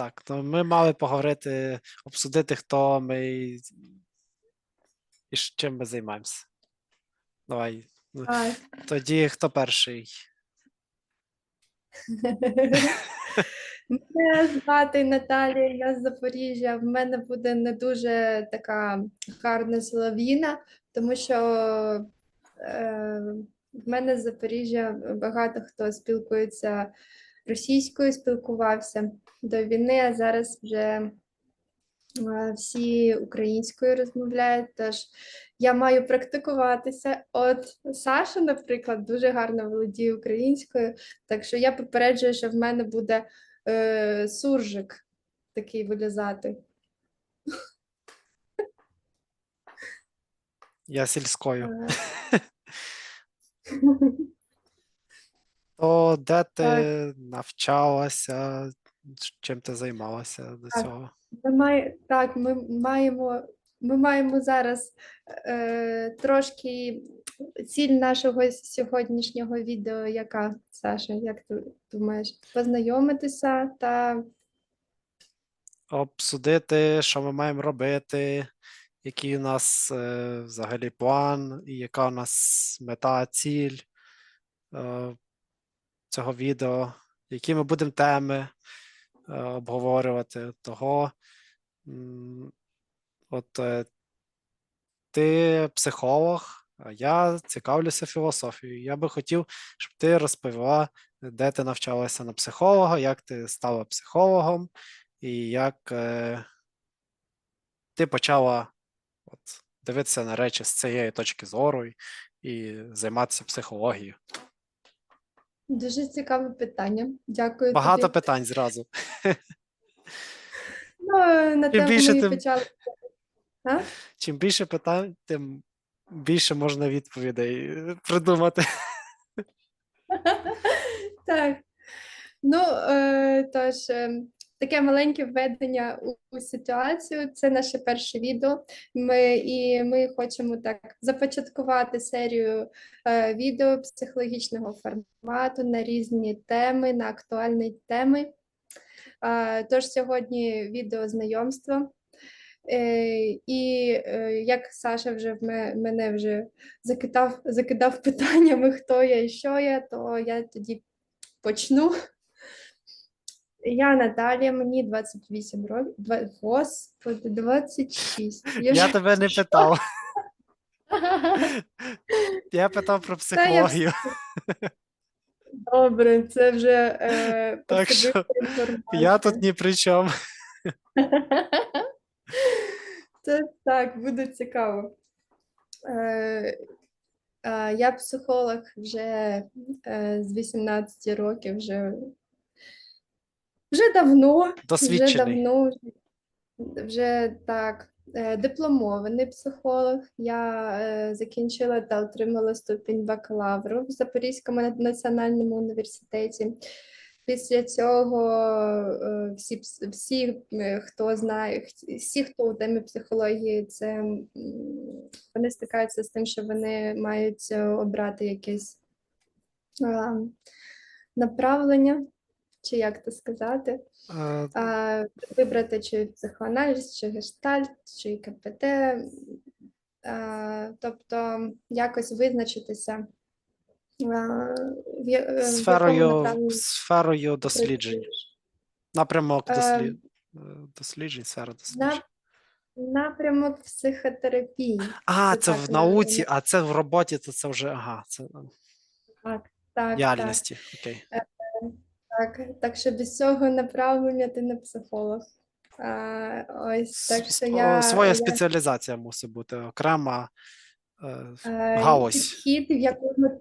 Так, то ми мали поговорити, обсудити, хто ми і, чим ми займаємося. Давай. ну, Тоді хто перший? Мене звати Наталія, я з Запоріжжя. В мене буде не дуже така гарна солов'їна, тому що е, в мене з Запоріжжя багато хто спілкується російською, спілкувався до війни, а зараз вже е, всі українською розмовляють. Тож я маю практикуватися. От Саша, наприклад, дуже гарно володіє українською, так що я попереджую, що в мене буде е, суржик такий вилізати. Я сільською. То де ти Так. навчалася, чим ти займалася до Так. цього? Ми має, так, ми маємо, ми маємо зараз е, трошки ціль нашого сьогоднішнього відео, яка, Саша, як ти думаєш, познайомитися та Обсудити, що ми маємо робити, який у нас е, взагалі план, і яка у нас мета, ціль е, цього відео, які ми будемо теми е, обговорювати. Того, от е, ти психолог, а я цікавлюся філософією. Я би хотів, щоб ти розповіла, де ти навчалася на психолога, як ти стала психологом, і як е, ти почала от, дивитися на речі з цієї точки зору і, і займатися психологією. Дуже цікаве питання. Дякую Багато тобі. питань зразу. Ну, на Чим тему більше ми тим- почали. А? Чим більше питань, тим більше можна відповідей е, придумати. Так. Ну, е, тож, е, таке маленьке введення у, у ситуацію. Це наше перше відео. Ми, і ми хочемо так започаткувати серію е, відео психологічного формату на різні теми, на актуальні теми. Е, тож сьогодні відео знайомство. Е, і е, як Саша вже в ме- мене вже закидав, закидав питаннями, хто я і що я, то я тоді почну. Я Наталія, мені 28 років. Два- Господи, 26. Я вже- тебе не питав. Я питав про Та я психологію. Добре, це вже е, Так що особиста Я тут ні при чому. Це так, буде цікаво. Е, е, я психолог вже е, з 18 років, вже, вже давно, вже Досвідчений. давно, вже, так. е, Дипломований психолог. Я е, закінчила та отримала ступінь бакалавру в Запорізькому на- національному університеті. Після цього е, всі, пс- всі, е, хто знає, всі, хто у темі психології, це м, вони стикаються з тим, що вони мають е, обрати якесь а, направлення, чи як це сказати, а, вибрати чи психоаналіз, чи гештальт, чи КПТ, а, тобто якось визначитися. а, в я- е, в якому Сферою, направленні сферою досліджень. працюєш. Напрямок Е, дослід... е, досліджень, сфера досліджень. Напрямок психотерапії. А, це так в науці, а це в роботі, то це вже ага, це е, Так, так, так, діяльності. Окей. Так. Так що без цього направлення ти не психолог. А, ось так що я, Своя я спеціалізація мусить бути окрема е, е, галузь. підхід, в якому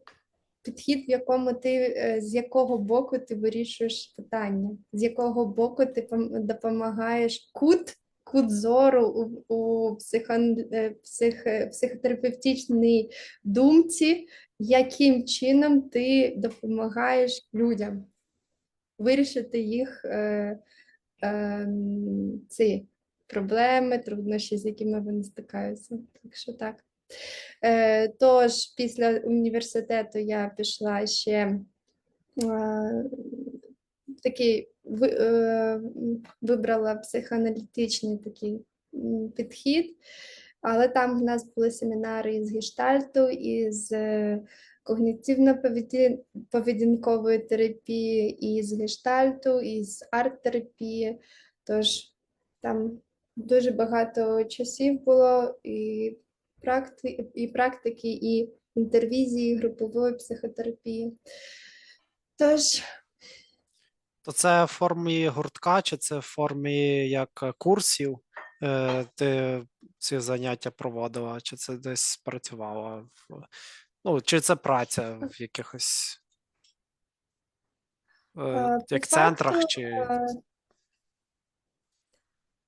підхід, в якому ти е, з якого боку ти вирішуєш питання, з якого боку ти допомагаєш кут, кут зору у, у психо, е, псих, психотерапевтичній думці, яким чином ти допомагаєш людям вирішити їх е, е, ці проблеми, труднощі, з якими вони стикаються. Так що так. Е, тож, після університету я пішла ще е, такий ви- е, вибрала психоаналітичний такий підхід, але там в нас були семінари із гештальту, із е, когнітивно-поведінкової терапії, із гештальту, із арт-терапії. Тож там дуже багато часів було і практи, і практики, і інтервізії, групової психотерапії. Тож, То це в формі гуртка, чи це в формі як курсів? Е, Ти ці заняття проводила, чи це десь працювала? в- Ну, чи це праця в якихось е, Е, як центрах, чи е,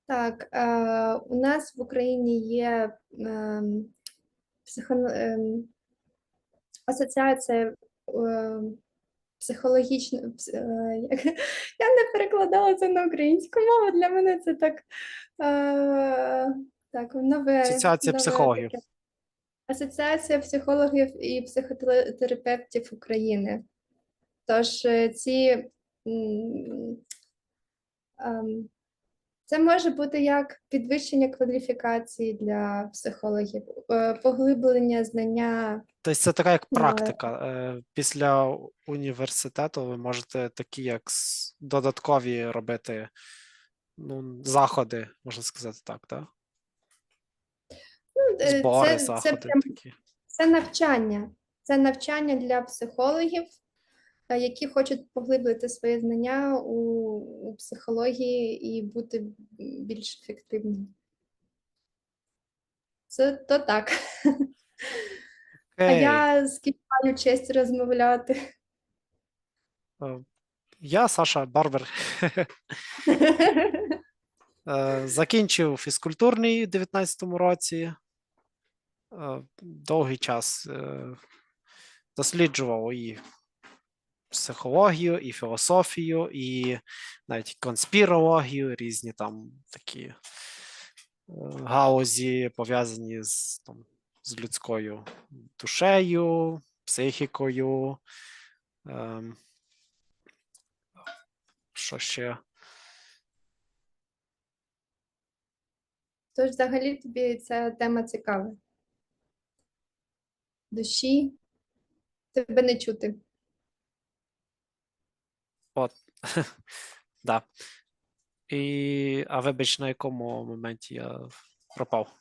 так, е, у нас в Україні є ем, психо, ем, асоціація ем, психологічна. е, як- Я не перекладала це на українську мову. Для мене це так, е, так нове. Асоціація нове психологів. таке. Асоціація психологів і психотерапевтів України. Тож е, ці це може бути як підвищення кваліфікації для психологів, е, поглиблення знання. Тобто це така як Ну, практика. Е, Після університету ви можете такі, як додаткові робити ну, заходи, можна сказати так, так? Ну, е, Збори, це, це, прям- такі. це навчання. Це навчання для психологів, е, які хочуть поглибити свої знання у, у психології і бути більш ефективними. Це то так. А я з ким маю честь розмовляти. Е, Я Саша Барбер. Закінчив фізкультурний у 19-му році. Е, Довгий час е, досліджував і психологію, і філософію, і навіть конспірологію, різні там такі е, гаузі, пов'язані з, там, з людською душею, психікою. Ем, Що ще? Тож взагалі тобі ця тема цікава. Душі. Тебе не чути. От. да. І, а вибач, на якому моменті я пропав?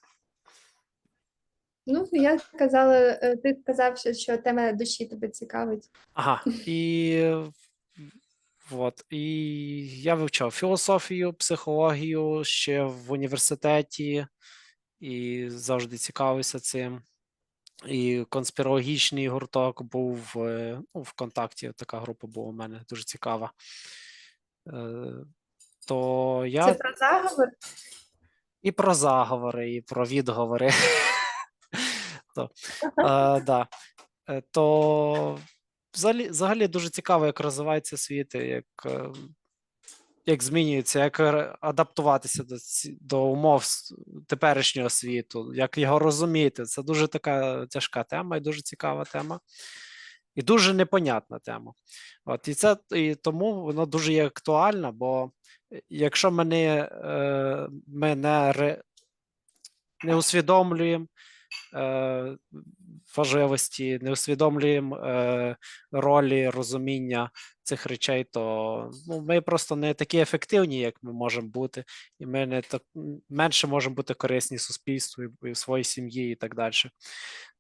Ну, я казала, е, ти сказав, що, що тема душі тебе цікавить. Ага, і от, і я вивчав філософію, психологію ще в університеті і завжди цікавився цим. І конспірологічний гурток був е, ну, ВКонтакті, така група була у мене дуже цікава. Е, То я Це про заговор? і про заговори, і про відговори. То, е, да. Е, то взагалі, взагалі дуже цікаво, як розвивається світ, як, е, як змінюється, як адаптуватися до, ці- до умов теперішнього світу, як його розуміти. Це дуже така тяжка тема і дуже цікава тема. І дуже непонятна тема. От, і це і тому воно дуже є актуально, бо е, якщо ми не, е, ми не, не усвідомлюємо е, важливості, не усвідомлюємо е, ролі розуміння цих речей, то ну, ми просто не такі ефективні, як ми можемо бути, і ми не так менше можемо бути корисні суспільству і, і своїй сім'ї і так далі.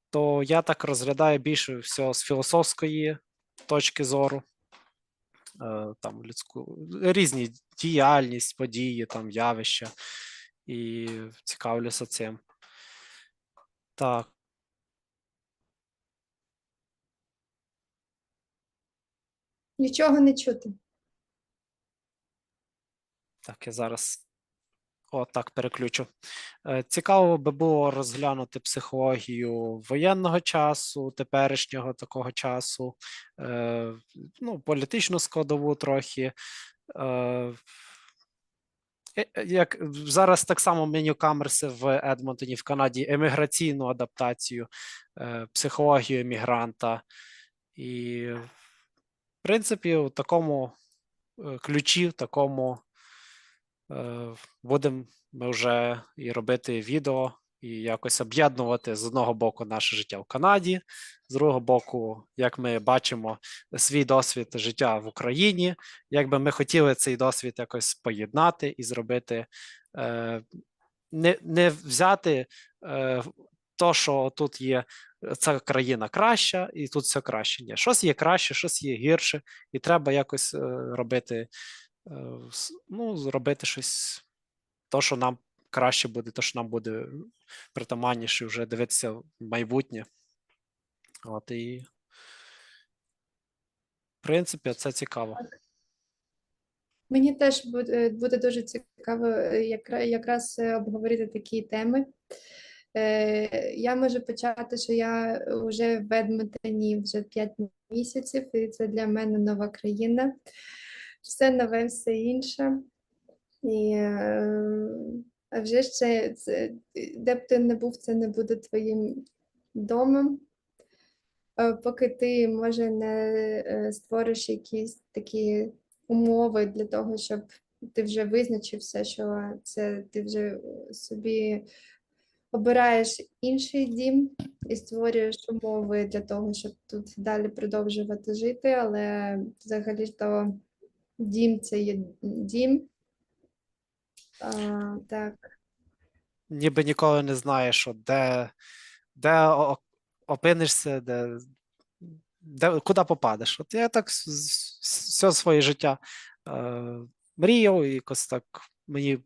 То я так розглядаю більше всього з філософської точки зору. Е, там людську різні діяльність, події, там явища, і цікавлюся цим. Так. Нічого не чути. Так, я зараз о, так переключу. Е, Цікаво би було розглянути психологію воєнного часу, теперішнього такого часу, е, ну, політичну складову трохи. Е, Як зараз так само меню Камерси в Едмонтоні в Канаді, еміграційну адаптацію, психологію емігранта. І, в принципі, у такому е, ключі в такому е, будемо ми вже і робити відео, і якось об'єднувати з одного боку наше життя в Канаді, з другого боку, як ми бачимо свій досвід життя в Україні, як би ми хотіли цей досвід якось поєднати і зробити, е, не, не взяти то, що тут є. Ця країна краща, і тут все краще. Ні, щось є краще, щось є гірше, і треба якось е, робити, е, ну, зробити щось, то, що нам краще буде, то, що нам буде притаманніше вже дивитися в майбутнє. От і, в принципі, це цікаво. Мені теж буде, дуже цікаво е, якраз е, обговорити такі теми. Е, Я можу почати, що я вже в Едмонтоні вже 5 місяців, і це для мене нова країна. Все нове, все інше. І е, а вже це, це, де б ти не був, це не буде твоїм домом. Е, Поки ти, може, не е, створиш якісь такі умови для того, щоб ти вже визначився, що це ти вже собі обираєш інший дім і створюєш умови для того, щоб тут далі продовжувати жити, але взагалі то дім це є дім. А, так. Ніби ніколи не знаєш, от де, де опинишся, де, де, куди попадеш. От я так все своє життя е, мріяв, якось так мені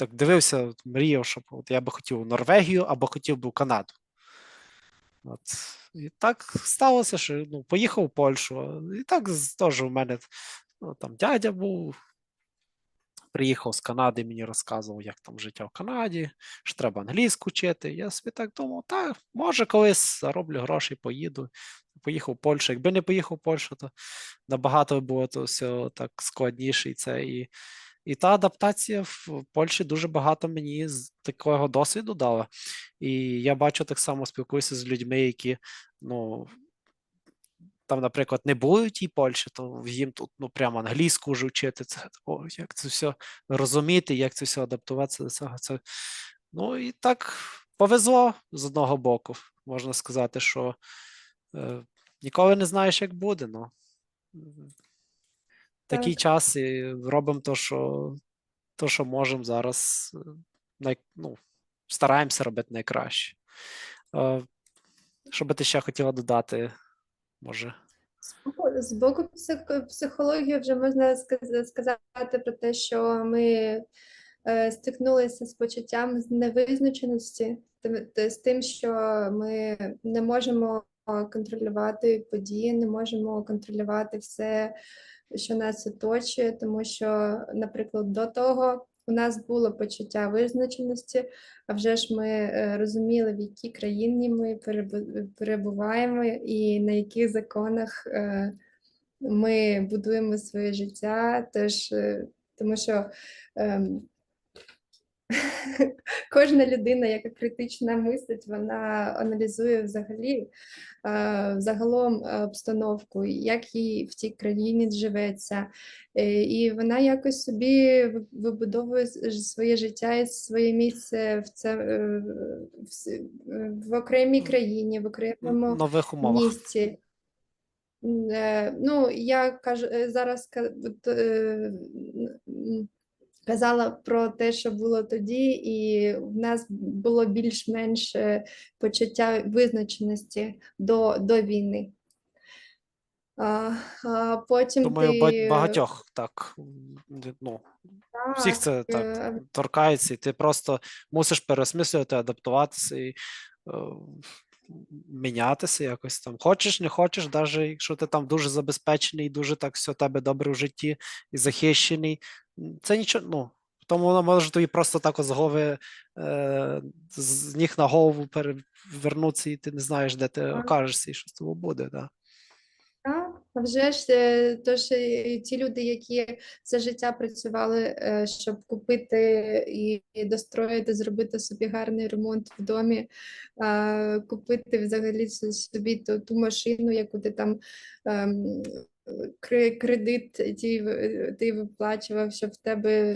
так дивився, мріяв, щоб от я би хотів у Норвегію або хотів би в Канаду. От. І так сталося, що ну, поїхав у Польщу. І так теж у мене ну, там дядя був. Приїхав з Канади, мені розказував, як там життя в Канаді, що треба англійську вчити. Я собі так думав, так, може, колись зароблю гроші, поїду. Поїхав в Польщу. Якби не поїхав в Польщу, то набагато було то все так складніше. І, це, і, і та адаптація в Польщі дуже багато мені з такого досвіду дала. І я бачу так само спілкуюся з людьми, які ну, там, наприклад, не були в тій Польщі, то їм тут ну прямо англійську вже вчити. Це о, як це все розуміти, як це все адаптуватися до цього. Це ну і так повезло з одного боку. Можна сказати, що е, ніколи не знаєш, як буде. Ну такий час і робимо то, що то, що можемо зараз. е, Най, ну, стараємося робити найкраще. Е, що би ти ще хотіла додати? Може. З боку- психології вже можна сказати про те, що ми е, стикнулися з почуттям з невизначеності, з тим, що ми не можемо контролювати події, не можемо контролювати все, що нас оточує, тому що, наприклад, до того у нас було почуття визначеності, а вже ж ми е, розуміли, в якій країні ми перебуваємо і на яких законах е, ми будуємо своє життя. Теж, е, тому що ем, кожна людина, яка критично мислить, вона аналізує взагалі е, загалом е, обстановку, як їй в тій країні живеться. Е, І вона якось собі вибудовує своє життя і своє місце в це в, в окремій країні, в окремому нових умовах. місці. Ну, я кажу зараз казала про те, що було тоді, і в нас було більш-менш е, почуття визначеності до, до війни. А, а потім Думаю, ти багатьох так. Ну, всіх це так е, торкається, і ти просто мусиш переосмислювати, адаптуватися і е, мінятися якось там. Хочеш, не хочеш, навіть якщо ти там дуже забезпечений, дуже так все тебе добре в житті і захищений, це нічого. Ну, тому воно може тобі просто так з голови е, з ніг на голову перевернутися, і ти не знаєш, де ти окажешся і що з тобою буде. Да. Вже ж е, тож е, ті люди, які все життя працювали, е, щоб купити і достроїти, зробити собі гарний ремонт в домі, купити взагалі собі ту, ту машину, яку ти там ем, кредит ті ти виплачував, щоб в тебе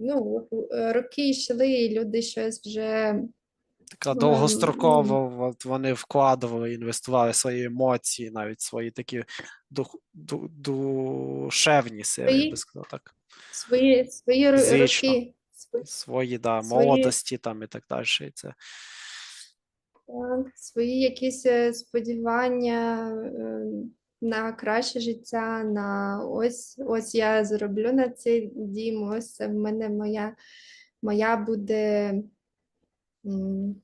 ну, роки йшли, і люди щось вже Така довгостроково от вони вкладували, інвестували свої емоції, навіть свої такі дух, ду, душевні сили, я би сказав так. свої, свої Фізично. роки. свої да, Свої- молодості там і так далі. І це Так, свої якісь е, сподівання е, на краще життя, на ось ось я зароблю на цей дім, ось це в мене моя, моя буде.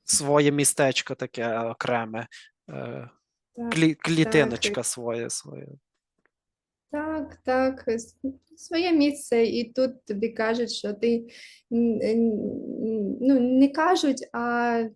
Своє містечко таке окреме, е, клі, клітиночка так. своє, своє. так, так, своє місце, і тут тобі кажуть, що ти ну, не кажуть, а е,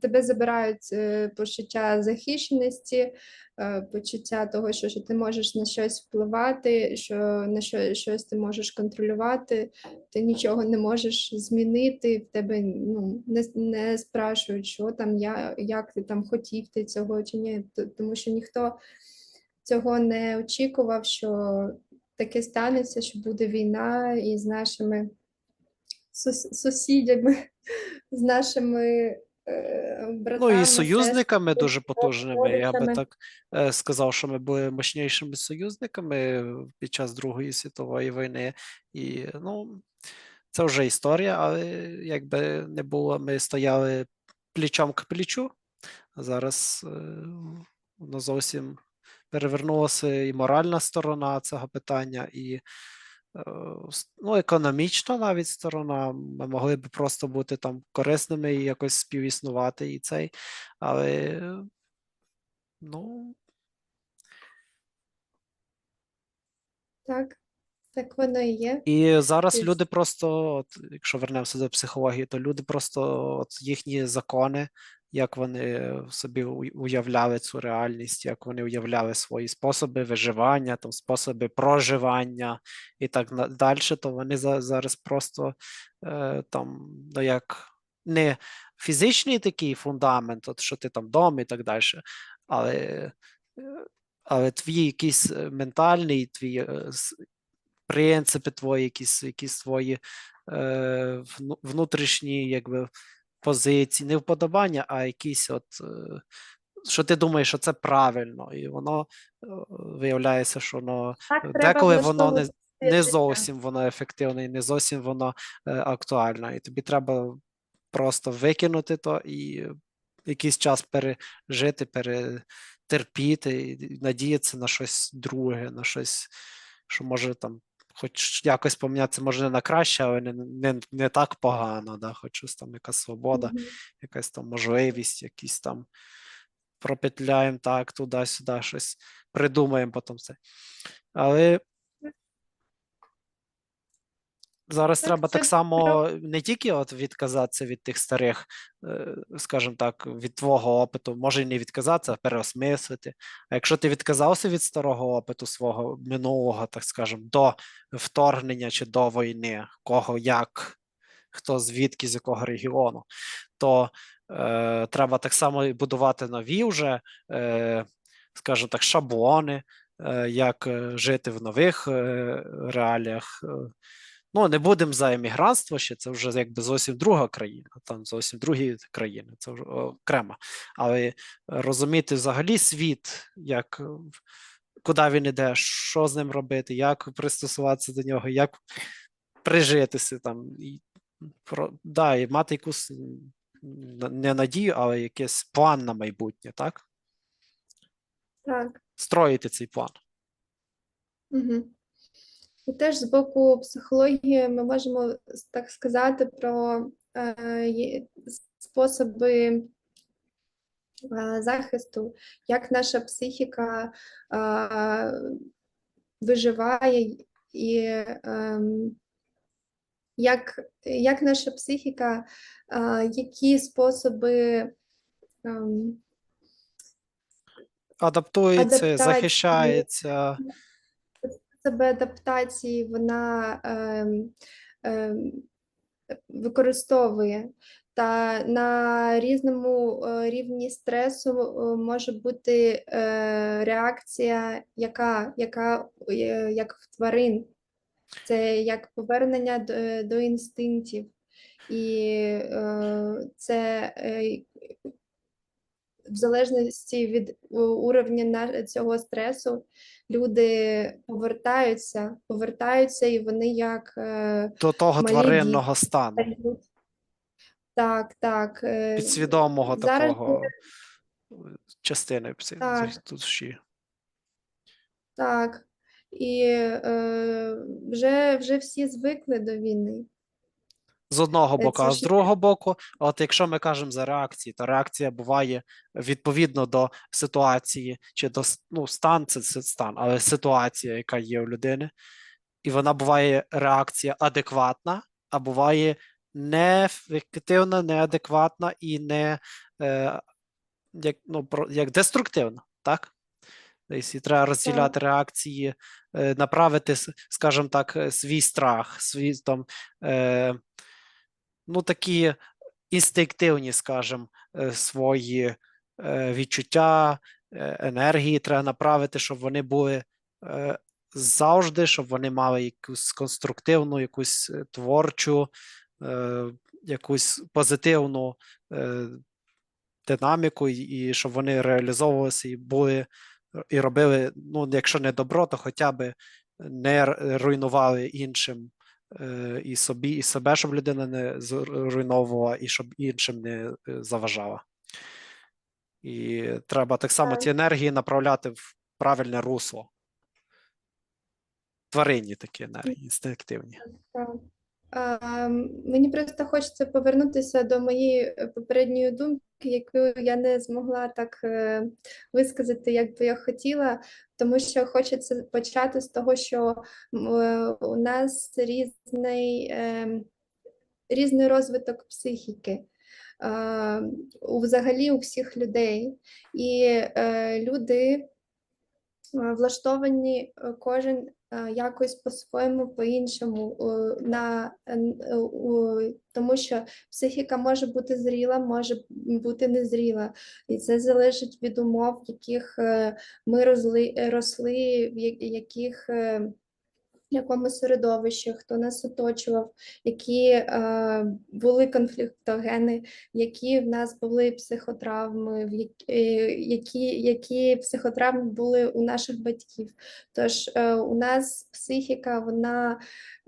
тебе забирають е, почуття захищеності, е, почуття того, що, що ти можеш на щось впливати, що на що, щось ти можеш контролювати, ти нічого не можеш змінити, в тебе ну, не, не спрашують, що там, я, як ти там хотів ти цього чи ні, тому що ніхто цього не очікував, що таке станеться, що буде війна і з нашими сусідями, з нашими е, братами, Ну і союзниками дуже потужними. Я би так е, сказав, що ми були мощнішими союзниками під час Другої світової війни. І ну, це вже історія, але якби не було, ми стояли плічом к плічу. А зараз е, воно зовсім перевернулася і моральна сторона цього питання, і е, ну, економічна навіть сторона. Ми могли б просто бути там корисними і якось співіснувати і цей. Але е, ну, Так, так воно і є. І зараз Тобто- люди просто, от, якщо вернемося до психології, то люди просто от їхні закони, як вони собі уявляли цю реальність, як вони уявляли свої способи виживання, там способи проживання і так далі, то вони зараз просто е, там, ну як не фізичний такий фундамент, от що ти там вдома і так далі, але, е, але твій якийсь е, ментальний, твій принципи твої, якісь, якісь твої е, внутрішні якби, позиції, не вподобання, а якісь от. Е, що ти думаєш, що це правильно, і воно е, виявляється, що воно Так, деколи воно не, не зовсім воно ефективне, і не зовсім воно е, актуально. І тобі треба просто викинути то і якийсь час пережити, перетерпіти, і надіятися на щось друге, на щось, що може там. Хоч якось помінятися, може не на краще, але не, не, не так погано, да? хоч щось там якась свобода, Мгм. якась там можливість, якісь там пропетляємо так, туди-сюди, щось придумаємо потім це. Але зараз Так, треба це так само не тільки от відказатися від тих старих, е, скажімо так, від твого опиту, може і не відказатися, а переосмислити. А якщо ти відказався від старого опиту свого минулого, так скажемо, до вторгнення чи до війни, кого як, хто звідки, з якого регіону, то е, треба так само і будувати нові вже, е, скажімо так, шаблони, е, як е, жити в нових е, реаліях. е. Ну, не будемо за емігрантство ще, це вже якби зовсім друга країна, там зовсім другі країни, це вже окремо. Але розуміти взагалі світ, як е, куди він іде, що з ним робити, як пристосуватися до нього, як прижитися там. І, про, да, і мати якусь не надію, але якийсь план на майбутнє, так? Так. Строїти цей план. Угу. І теж з боку психології ми можемо так сказати про е, способи е, захисту, як наша психіка е, виживає, і ем, як, як наша психіка, е, які способи ем, Адаптується, Адаптації. захищається. Себе адаптації вона ем, ем, використовує. Та на різному е, рівні стресу е, може бути е, реакція, яка, яка е, як в тварин. Це як повернення до, е, інстинктів. І е, це е, в залежності від уровня на цього стресу люди повертаються, повертаються, і вони як е, До того тваринного стану. Так, так. е, підсвідомого зараз такого е, частини душі. Так. І е, вже, вже всі звикли до війни. З одного Е, боку, це а з другого боку, от якщо ми кажемо за реакції, то реакція буває відповідно до ситуації, чи до ну, стан це, стан, але ситуація, яка є у людини, і вона буває реакція адекватна, а буває неефективна, неадекватна і не е, як, ну, про- як деструктивна, так? Тобто треба розділяти реакції, е, направити, скажімо так, е, свій страх, свій там, ну, такі інстинктивні, скажімо, е, свої е, відчуття, е, енергії треба направити, щоб вони були завжди, щоб вони мали якусь конструктивну, якусь творчу, якусь позитивну динаміку, і, щоб вони реалізовувалися і були і робили, ну, якщо не добро, то хоча б не руйнували іншим і собі, і себе, щоб людина не зруйновувала, і щоб іншим не е, заважала. І треба так само ці енергії направляти в правильне русло. Тваринні такі енергії, інстинктивні. Мені просто хочеться повернутися до моєї е, попередньої думки, яку я не змогла так е, висказати, як би я хотіла, тому що хочеться почати з того, що е, у нас різний, е, різний розвиток психіки. е, Взагалі у всіх людей. І е, люди влаштовані кожен якось по-своєму, по-іншому, е, на, е, е, тому що психіка може бути зріла, може бути незріла. І це залежить від умов, в яких е, ми росли, в яких. В якому середовищі, хто нас оточував, які е, були конфліктогени, які в нас були психотравми, в як- е, які, які психотравми були у наших батьків. Тож е, у нас психіка, вона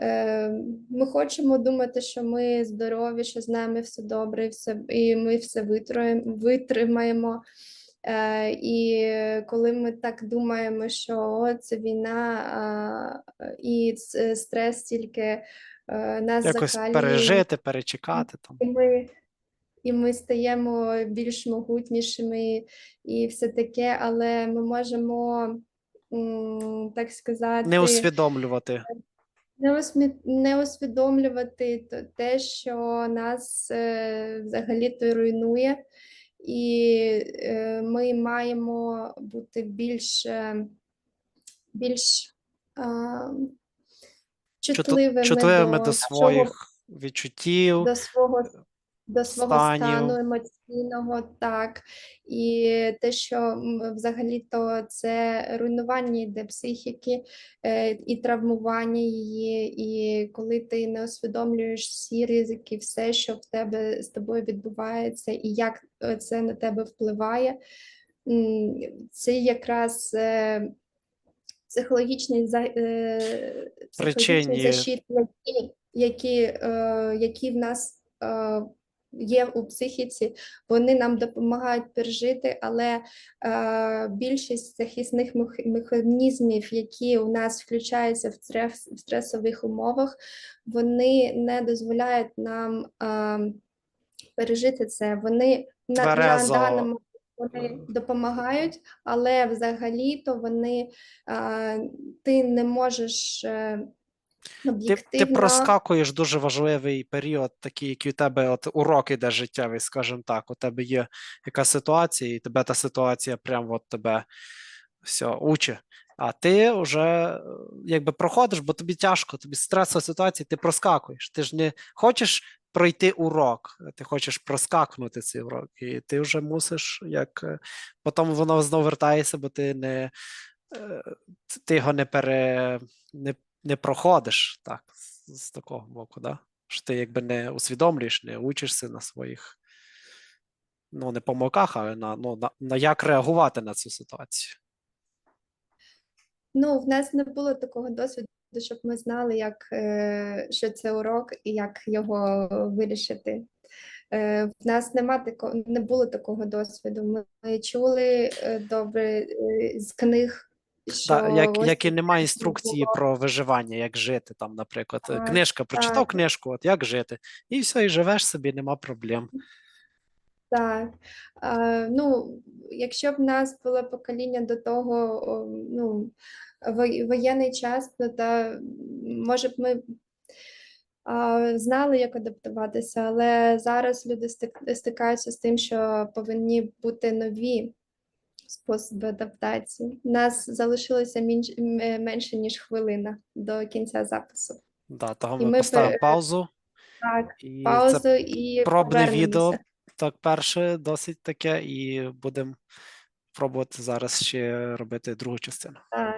е, ми хочемо думати, що ми здорові, що з нами все добре, і все, і ми все витримаємо. Е, і коли ми так думаємо, що о, це війна і стрес тільки е, нас Якось закалює, пережити, перечекати там. і ми, і ми стаємо більш могутнішими і все таке, але ми можемо, так сказати, Не усвідомлювати. не, усвідомлювати те, що нас е, взагалі-то руйнує, і е, ми маємо бути більш, е, більш а, чутливими, чутливими до, до своїх відчуттів, до свого, до свого станів. стану емоційного, так. І те, що взагалі-то це руйнування йде психіки е, і травмування її, і коли ти не усвідомлюєш всі ризики, все, що в тебе з тобою відбувається, і як це на тебе впливає, це якраз. е, Психологічний, е, психологічний защит, які, які, які в нас є у психіці, вони нам допомагають пережити, але е, більшість захисних механізмів, які у нас включаються в стрес, в стресових умовах, вони не дозволяють нам е, пережити це. Вони на, на даному вони допомагають, але взагалі-то вони а, ти не можеш е, Ти, об'єктивно. ти проскакуєш дуже важливий період, такий, який у тебе от урок іде життєвий, скажімо так. У тебе є якась ситуація, і тебе та ситуація прям от тебе все учить. А ти вже е, якби проходиш, бо тобі тяжко, тобі стресова ситуація, ти проскакуєш. Ти ж не хочеш пройти урок, ти хочеш проскакнути цей урок, і ти вже мусиш, як е, потім воно знову вертається, бо ти не е, ти його не пере не, не проходиш так, з, такого боку, да? що ти якби не усвідомлюєш, не учишся на своїх ну, не помилках, але на, ну, на, на як реагувати на цю ситуацію. Ну, в нас не було такого досвіду, щоб ми знали, як, е, що це урок і як його вирішити. Е, В нас нема такого, не було такого досвіду. Ми, чули е, добре з книг, що як, ось як і немає інструкції про виживання, як жити там, наприклад. Е, Так, Книжка, прочитав так. книжку, от як жити, і все, і живеш собі, нема проблем. Так. А, ну, якщо б в нас було покоління до того, ну, воєнний час, то та, може б ми знали, як адаптуватися, але зараз люди стикаються з тим, що повинні бути нові способи адаптації. У нас залишилося мінш- е, менше, ніж хвилина до кінця запису. Да, того І ми ми поставимо паузу. Так, І це і пробне відео, так перше, досить таке, і будемо пробувати зараз ще робити другу частину. Так.